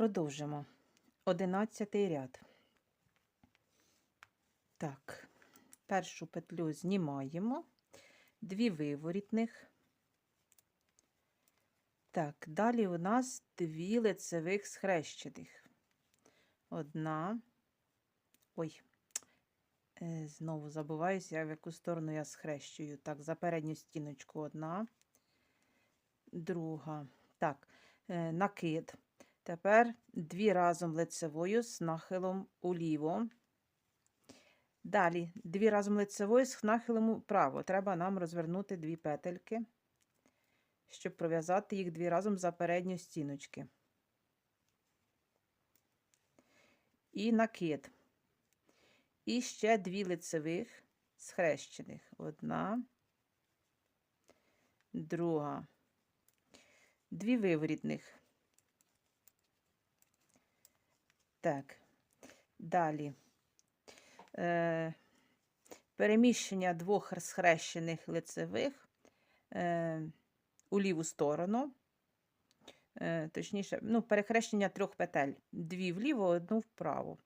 Продовжимо. Одинадцятий ряд. Так, першу петлю знімаємо, дві виворітних. Так, далі у нас дві лицевих схрещених. Одна. Ой, е, знову забуваюся, в яку сторону я схрещую. Так, за передню стіночку одна, друга. Так, е, накид. Тепер дві разом лицевою з нахилом уліво. Далі дві разом лицевою з нахилом вправо. Треба нам розвернути дві петельки, щоб пров'язати їх дві разом за передню стіночки. І накид. І ще дві лицевих схрещених. Одна, друга. Дві виворітних. Так, далі. Е, переміщення двох схрещених лицевих е, у ліву сторону. Е, точніше, ну, перехрещення трьох петель. Дві вліво, одну вправо.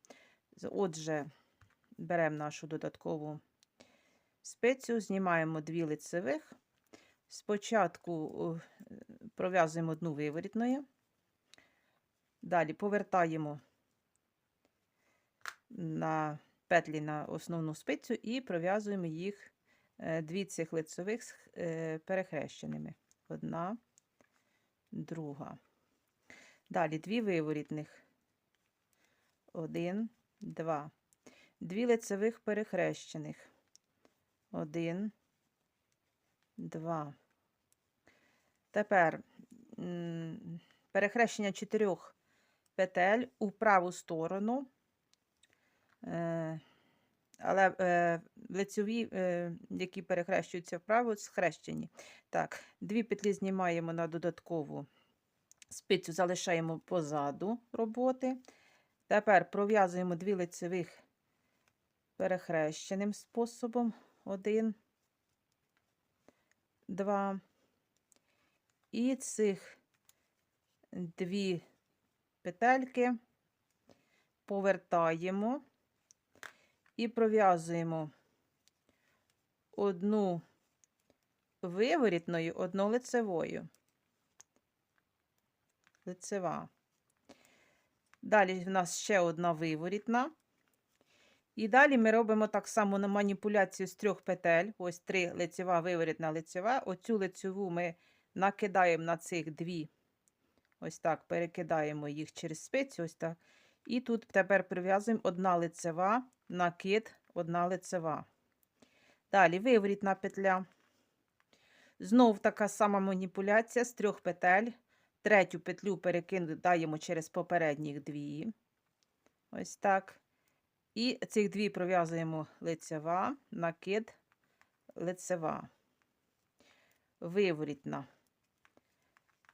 Отже, беремо нашу додаткову спецію, знімаємо дві лицевих. Спочатку е, пров'язуємо одну виворітною. Далі повертаємо на петлі на основну спицю і пров'язуємо їх е, дві цих лицевих е, перехрещеними. Одна, друга. Далі дві виворітних. Один, два. Дві лицевих перехрещених. Один, два. Тепер перехрещення чотирьох петель у праву сторону. Е, але е, лицьові, е, які перехрещуються вправо, схрещені. Так, дві петлі знімаємо на додаткову спицю, залишаємо позаду роботи. Тепер пров'язуємо дві лицевих перехрещеним способом. Один, два. І цих дві петельки повертаємо і пров'язуємо одну виворітною, одну лицевою. Лицева. Далі в нас ще одна виворітна. І далі ми робимо так само на маніпуляцію з трьох петель. Ось три лицева, виворітна, лицева. Оцю лицеву ми накидаємо на цих дві. Ось так, перекидаємо їх через спицю. Ось так. І тут тепер прив'язуємо одна лицева, накид, одна лицева. Далі виворітна петля. Знов така сама маніпуляція з трьох петель. Третю петлю перекидаємо через попередніх дві. Ось так. І цих дві пров'язуємо лицева, накид, лицева. Виворітна.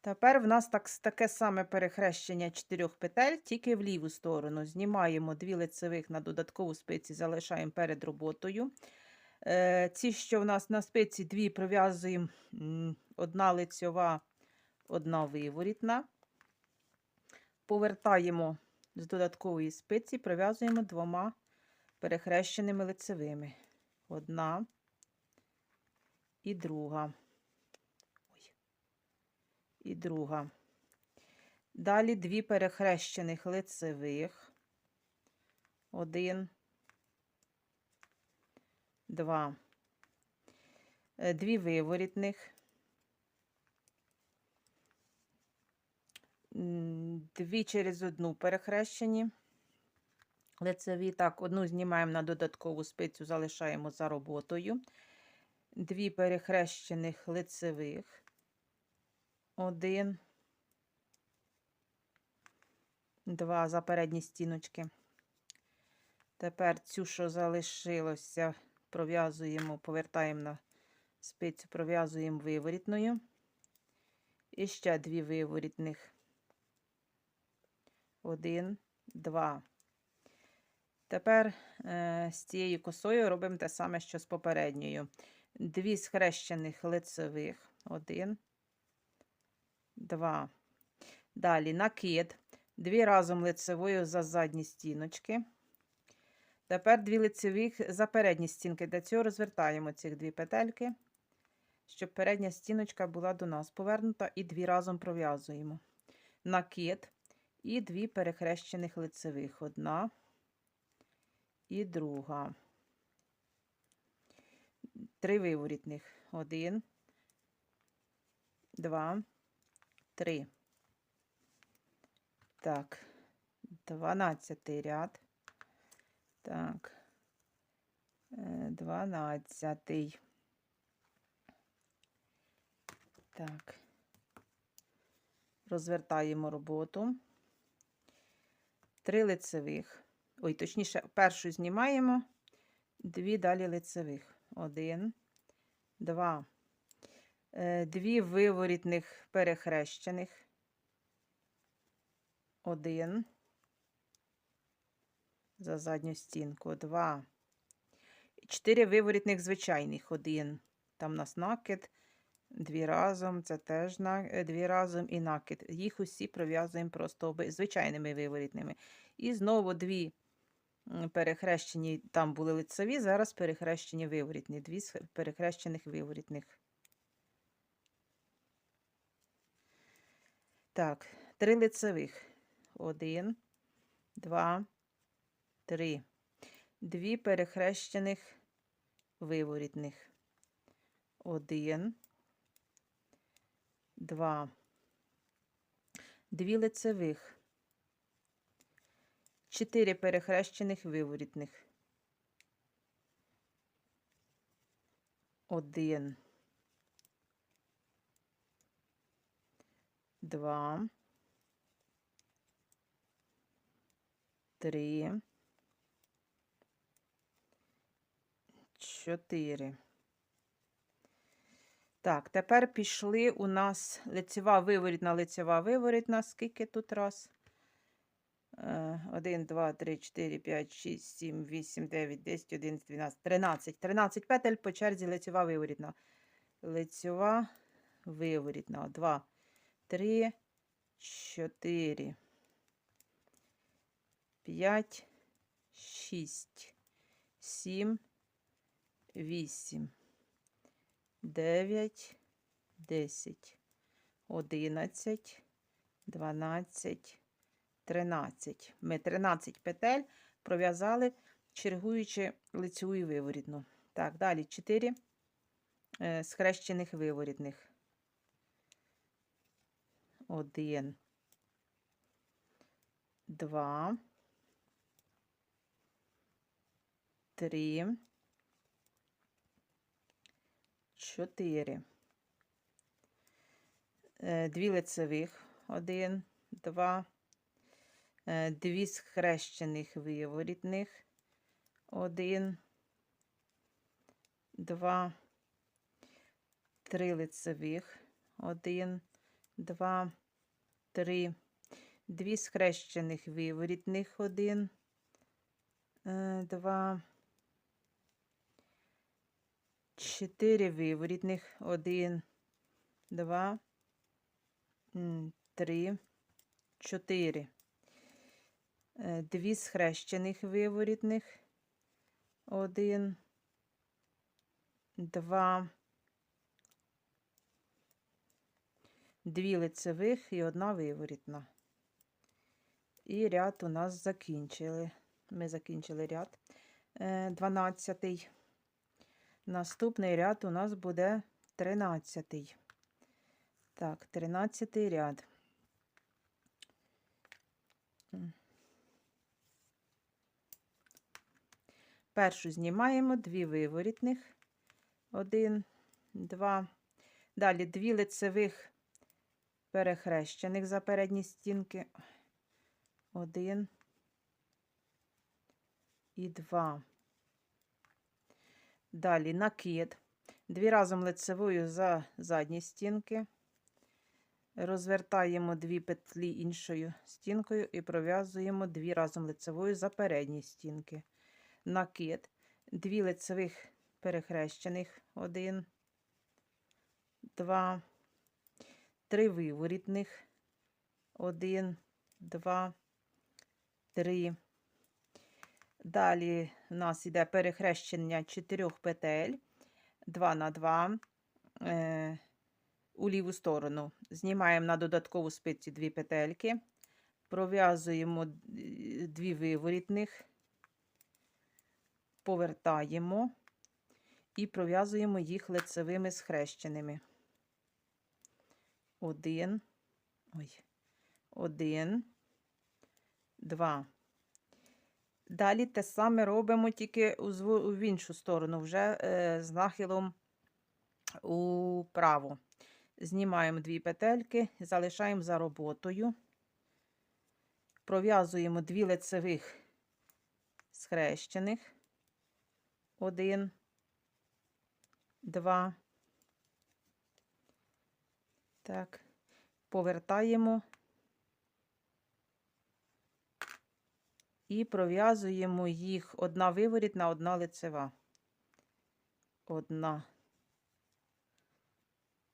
Тепер в нас так, таке саме перехрещення чотирьох петель, тільки в ліву сторону. Знімаємо дві лицевих на додаткову спиці, залишаємо перед роботою. Е, ці, що в нас на спиці, дві пров'язуємо одна лицьова, одна виворітна. Повертаємо з додаткової спиці, пров'язуємо двома перехрещеними лицевими. Одна і друга і друга. Далі дві перехрещених лицевих. Один, два. Е, Дві виворітних. Дві через одну перехрещені. Лицеві. Так, одну знімаємо на додаткову спицю, залишаємо за роботою. Дві перехрещених лицевих один, два за передні стіночки. Тепер цю, що залишилося, пров'язуємо, повертаємо на спицю, пров'язуємо виворітною. І ще дві виворітних. Один, два. Тепер е, з цією косою робимо те саме, що з попередньою. Дві схрещених лицевих. Один, два. Далі накид. дві разом лицевою за задні стіночки. Тепер дві лицевих за передні стінки. Для цього розвертаємо цих дві петельки, щоб передня стіночка була до нас повернута, і дві разом пров'язуємо. Накид і дві перехрещених лицевих. Одна і друга. Три виворітних. Один, два, три. Так, дванадцятий ряд. Так, е, дванадцятий. Так. Розвертаємо роботу. Три лицевих. Ой, точніше, першу знімаємо, дві далі лицевих. Один, два. Е, Дві виворітних перехрещених. Один. За задню стінку. Два. Чотири виворітних звичайних. Один. Там у нас накид. Дві разом, це теж е, дві разом і накид. Їх усі пров'язуємо просто звичайними виворітними. І знову дві перехрещені, там були лицеві, зараз перехрещені виворітні. Дві перехрещених виворітних. Так, три лицевих. Один, два, три. Дві перехрещених виворітних. Один, два. Дві лицевих. Чотири перехрещених виворітних. Один. Два. Три. Чотири. Так, тепер пішли у нас лицева виворітна, лицева виворітна. Скільки тут раз? 1, 2, 3, 4, 5, 6, 7, 8, 9, 10, 11, 12, 13. 13 петель по черзі лицева виворітна. Лицева виворітна. 2, 3, 4, 5, 6, 7, 8, 9, 10, 11, 12, 13. Ми 13 петель пров'язали, чергуючи лицеву і виворітну. Так, далі 4 е, схрещених виворітних. 1, 2, 3, 4. Е, Дві лицевих. 1, 2, е, дві схрещених виворітних. 1, 2, три лицевих. 1, 2, 3, дві схрещених виворітних. 1, 2, 4 виворітних. 1, 2, 3, 4. Е, Дві схрещених виворітних. 1, 2, дві лицевих і одна виворітна. І ряд у нас закінчили. Ми закінчили ряд 12. Наступний ряд у нас буде 13. Так, 13 ряд. Першу знімаємо дві виворітних. Один, два. Далі дві лицевих перехрещених за передні стінки. Один і два. Далі накид. Дві разом лицевою за задні стінки. Розвертаємо дві петлі іншою стінкою і пров'язуємо дві разом лицевою за передні стінки. Накид. Дві лицевих перехрещених. Один, два, три виворітних. Один, два, три. Далі у нас іде перехрещення чотирьох петель. 2 на 2 е, у ліву сторону. Знімаємо на додаткову спицю дві петельки, пров'язуємо дві виворітних, повертаємо і пров'язуємо їх лицевими схрещеними. Один, ой, один, два. Далі те саме робимо тільки в іншу сторону, вже е, з нахилом управо. Знімаємо дві петельки, залишаємо за роботою. Пров'язуємо дві лицевих схрещених. Один, два. Так, повертаємо і пров'язуємо їх одна виворітна, одна лицева. Одна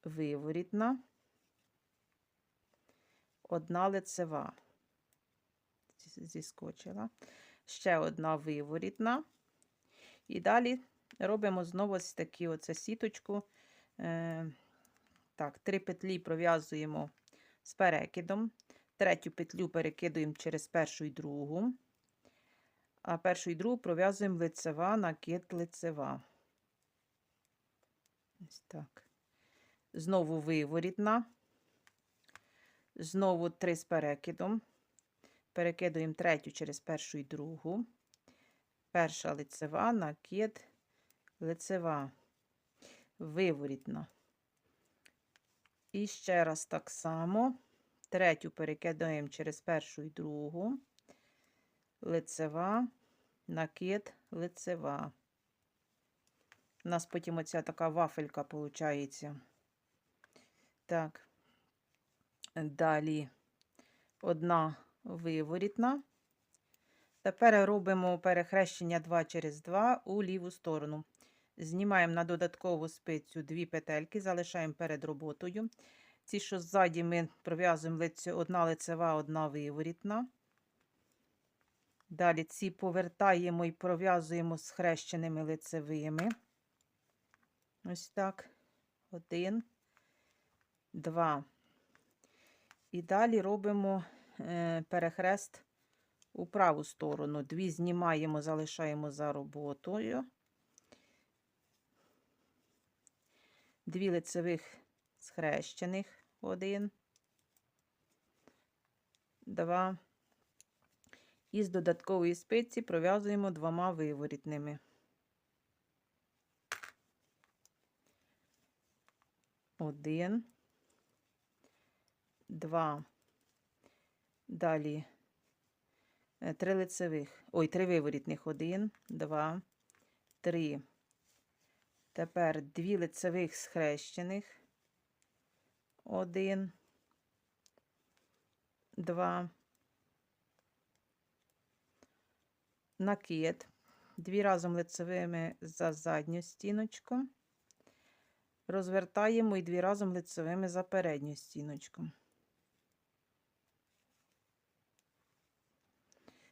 виворітна, одна лицева. Зіскочила. Ще одна виворітна. І далі робимо знову ось такі сіточку. Е, так, три петлі пров'язуємо з перекидом. Третю петлю перекидуємо через першу і другу. А першу і другу пров'язуємо лицева, накид лицева. Ось так. Знову виворітна. Знову три з перекидом. Перекидуємо третю через першу і другу. Перша лицева, накид, лицева, виворітна. І ще раз так само. Третю перекидаємо через першу і другу. Лицева, накид, лицева. У нас потім оця така вафелька виходить. Так. Далі одна виворітна. Тепер робимо перехрещення 2 через 2 у ліву сторону. Знімаємо на додаткову спицю дві петельки, залишаємо перед роботою. Ці, що ззаді, ми пров'язуємо одна лицева, одна виворітна. Далі ці повертаємо і пров'язуємо з хрещеними лицевими. Ось так. Один, два. І далі робимо е, перехрест у праву сторону. Дві знімаємо, залишаємо за роботою. Дві лицевих схрещених. Один, два. І з додаткової спиці пров'язуємо двома виворітними. Один, два. Далі е, три лицевих. Ой, три виворітних. Один, два, три. Тепер дві лицевих схрещених. Один, два. Накид. Дві разом лицевими за задню стіночку. Розвертаємо і дві разом лицевими за передню стіночку.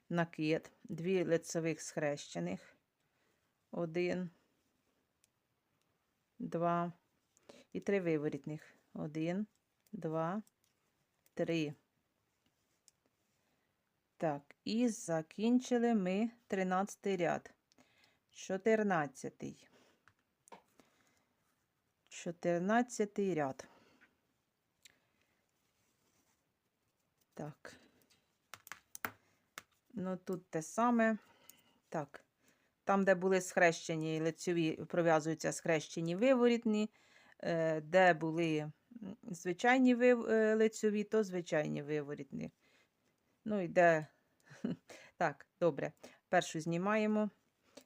Накид. Дві лицевих схрещених. Один, два. І три виворітних. Один, два, три. Так, і закінчили ми 13 ряд. 14. 14 ряд. Так. Ну, тут те саме. Так. Там, де були схрещені лицеві, пров'язуються схрещені виворітні, е, де були звичайні е, лицеві, то звичайні виворітні. Ну, і де. Так, добре. Першу знімаємо.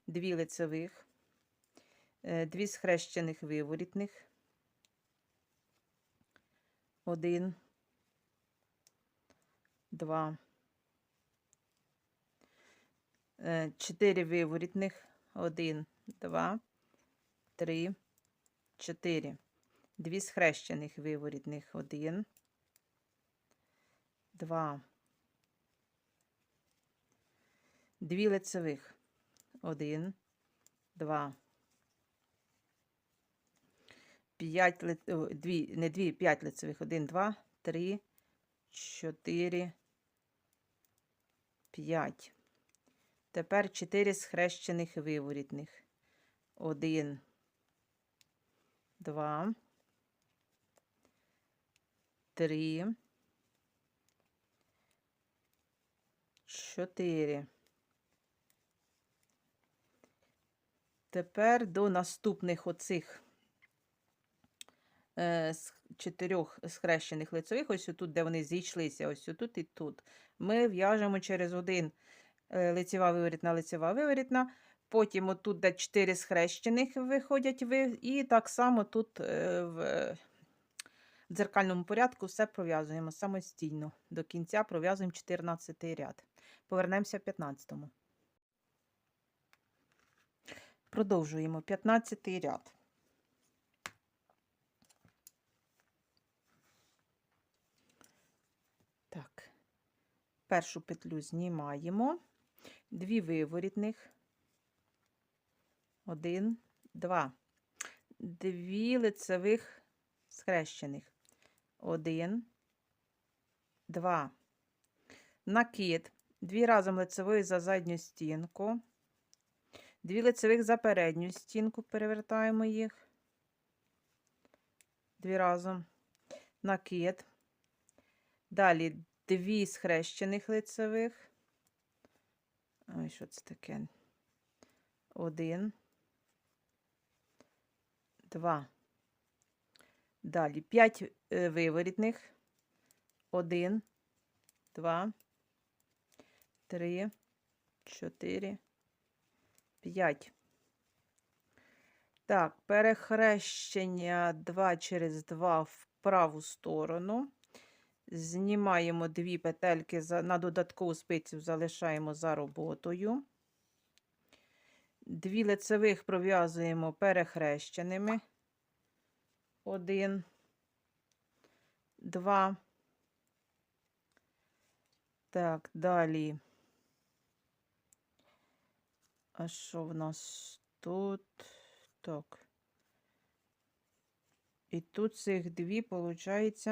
Дві лицевих, е, дві схрещених виворітних. Один, два, е, чотири виворітних. Один, два, три, чотири. Дві схрещених виворітних. Один, два, дві лицевих. Один, два. П'ять ли... о, дві, не дві, п'ять лицевих. Один, два, три, чотири, п'ять. Тепер чотири схрещених виворітних. Один, два, три, чотири. Тепер до наступних оцих е, чотирьох схрещених лицевих, ось тут, де вони зійшлися, ось тут і тут. Ми в'яжемо через один лицева виворітна, лицева виворітна. Потім отут, де 4 схрещених виходять, і так само тут е, в е, дзеркальному порядку все пров'язуємо самостійно. До кінця пров'язуємо 14 ряд. Повернемося в 15-му. Продовжуємо 15 ряд. Так, першу петлю знімаємо, дві виворітних, один, два, дві лицевих схрещених, один, два, накид, дві разом лицевої за задню стінку, дві лицевих за передню стінку, перевертаємо їх, дві разом, накид, Далі дві схрещених лицевих. Ой, що це таке? Один. Два. Далі п'ять е, виворітних. Один, два, три, чотири, п'ять. Так, перехрещення 2 через 2 в праву сторону. Знімаємо дві петельки на додаткову спицю, залишаємо за роботою. Дві лицевих пров'язуємо перехрещеними. Один, два. Так, далі. А що в нас тут? Так. І тут цих дві, виходить.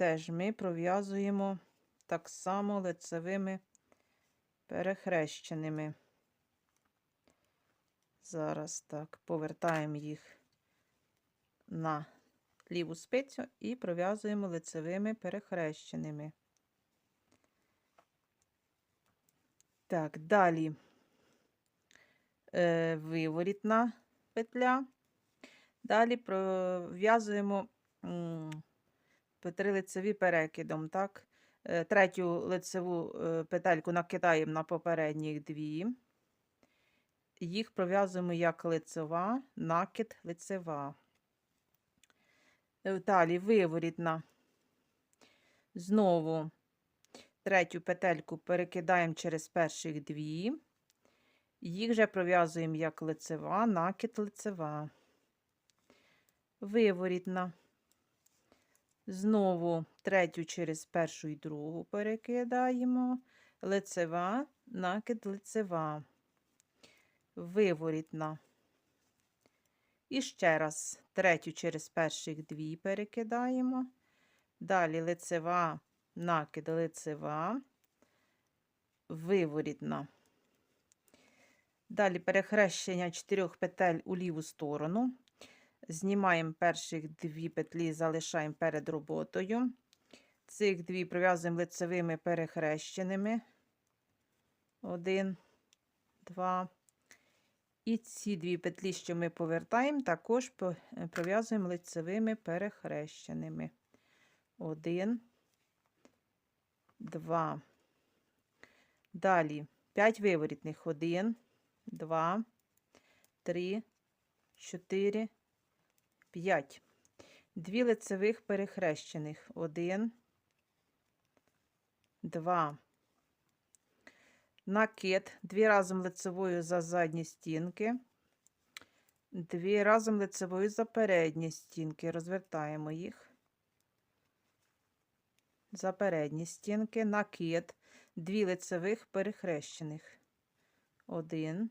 Теж ми пров'язуємо так само лицевими перехрещеними. Зараз так, повертаємо їх на ліву спицю і пров'язуємо лицевими перехрещеними. Так, далі е, виворітна петля. Далі пров'язуємо. Три лицеві перекидом, так? Е, Третю лицеву е, петельку накидаємо на попередніх дві. Їх пров'язуємо як лицева, накид, лицева. Е, Далі виворітна. Знову третю петельку перекидаємо через перших дві. Їх вже пров'язуємо як лицева, накид, лицева. Виворітна. Знову третю через першу і другу перекидаємо. Лицева, накид, лицева, виворітна. І ще раз третю через перших дві перекидаємо. Далі лицева, накид, лицева, виворітна. Далі перехрещення чотирьох петель у ліву сторону. Знімаємо перших дві петлі, залишаємо перед роботою. Цих дві пров'язуємо лицевими перехрещеними. Один, два. І ці дві петлі, що ми повертаємо, також е, пров'язуємо лицевими перехрещеними. Один, два. Далі 5 виворітних. Один, два, три, чотири. 5. Дві лицевих перехрещених. 1, 2. Накид. Дві разом лицевою за задні стінки. Дві разом лицевою за передні стінки. Розвертаємо їх. За передні стінки. Накид. дві лицевих перехрещених. Один,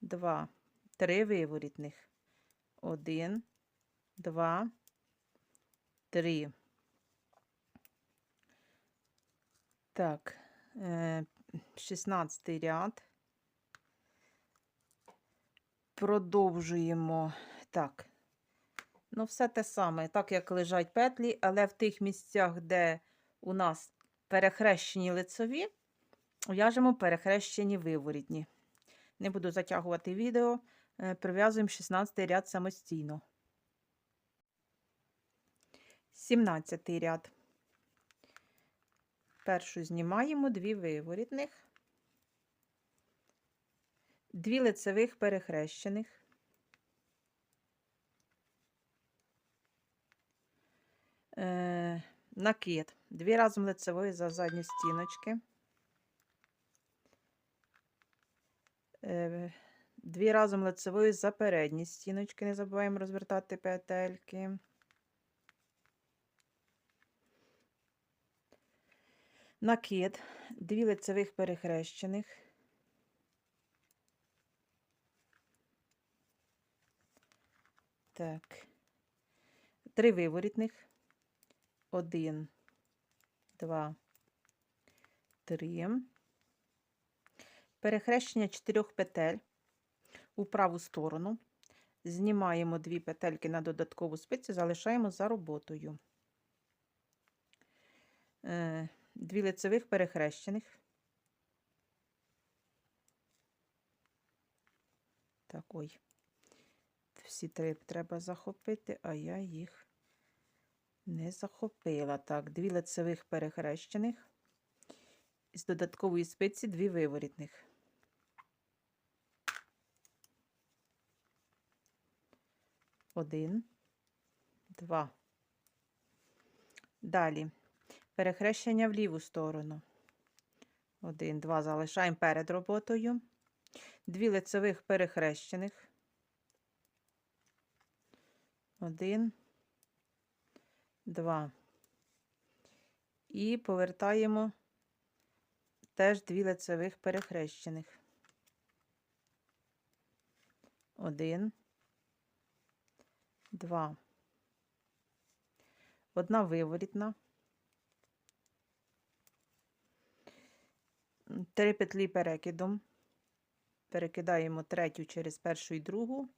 два, три виворітних. Один, два, три. Так, е, 16 ряд. Продовжуємо. Так. Ну, все те саме, так як лежать петлі, але в тих місцях, де у нас перехрещені лицеві, в'яжемо перехрещені виворітні. Не буду затягувати відео, е, прив'язуємо 16 ряд самостійно. 17 ряд. Першу знімаємо дві виворітних, дві лицевих перехрещених. Е, накид. Дві разом лицевої за задні стіночки. Е, дві разом лицевої за передні стіночки. Не забуваємо розвертати петельки. Накид. Дві лицевих перехрещених. Так. Три виворітних. Один, два, три. Перехрещення чотирьох петель у праву сторону. Знімаємо дві петельки на додаткову спицю, залишаємо за роботою. Е, Дві лицевих перехрещених. Так, ой. Всі три треба захопити, а я їх не захопила. Так, дві лицевих перехрещених. З додаткової спиці дві виворітних. Один, два. Далі перехрещення в ліву сторону. Один, два. Залишаємо перед роботою. Дві лицевих перехрещених. Один, два. І повертаємо теж дві лицевих перехрещених. Один, два. Одна виворітна. Три петлі перекидом. Перекидаємо третю через першу і другу.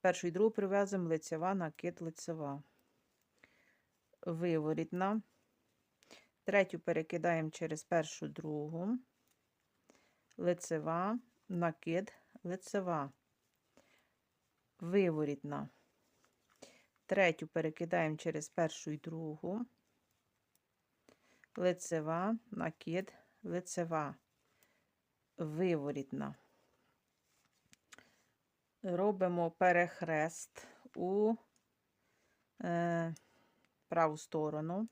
Першу і другу прив'язуємо лицева, накид лицева. Виворітна. Третю перекидаємо через першу другу. Лицева, накид, лицева. Виворітна. Третю перекидаємо через першу і другу. Лицева, накид, лицева. Виворітна. Робимо перехрест у е, праву сторону.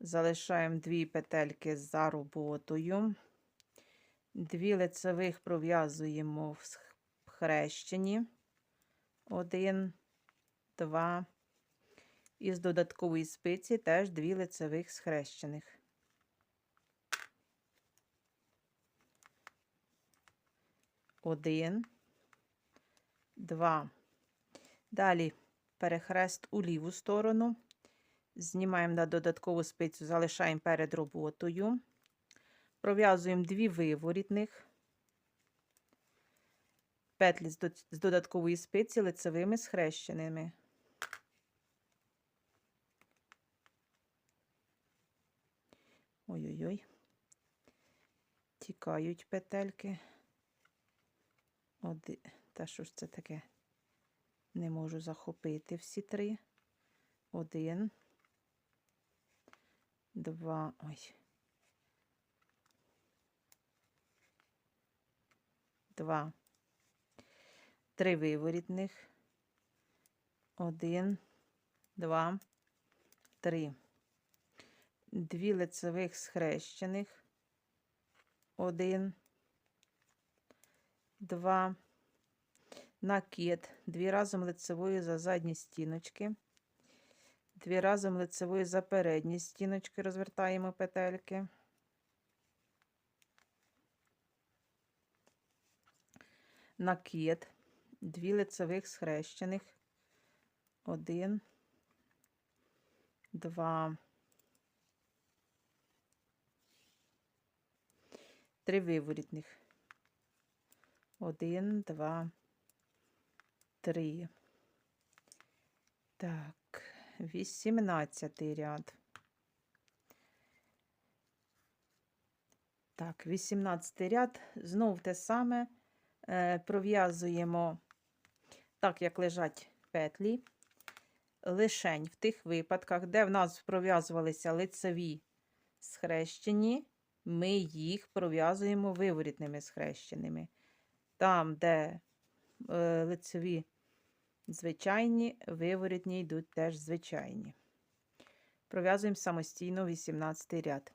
Залишаємо дві петельки за роботою. Дві лицевих пров'язуємо в хрещені. Один, два. І з додаткової спиці теж дві лицевих схрещених. Один, два. Далі перехрест у ліву сторону. Знімаємо на додаткову спицю, залишаємо перед роботою. Пров'язуємо дві виворітних, петлі з додаткової спиці лицевими схрещеними. Ой-ой-ой, тікають петельки. Оди... Та що ж це таке? Не можу захопити всі три. Один. Два. Ой. Два. Три виворітних. Один, два, три. Дві лицевих схрещених. Один, два. Накид. Дві разом лицевою за задні стіночки Дві разом лицевої за передні стіночки розвертаємо петельки. Накид. Дві лицевих схрещених. Один, два, три виворітних. Один, два, три. Так, вісімнадцятий ряд. Так, вісімнадцятий ряд. Знов те саме. Е, пров'язуємо так, як лежать петлі. Лишень в тих випадках, де в нас пров'язувалися лицеві схрещені, ми їх пров'язуємо виворітними схрещеними. Там, де е, лицеві звичайні, виворітні йдуть теж звичайні. Пров'язуємо самостійно 18 ряд.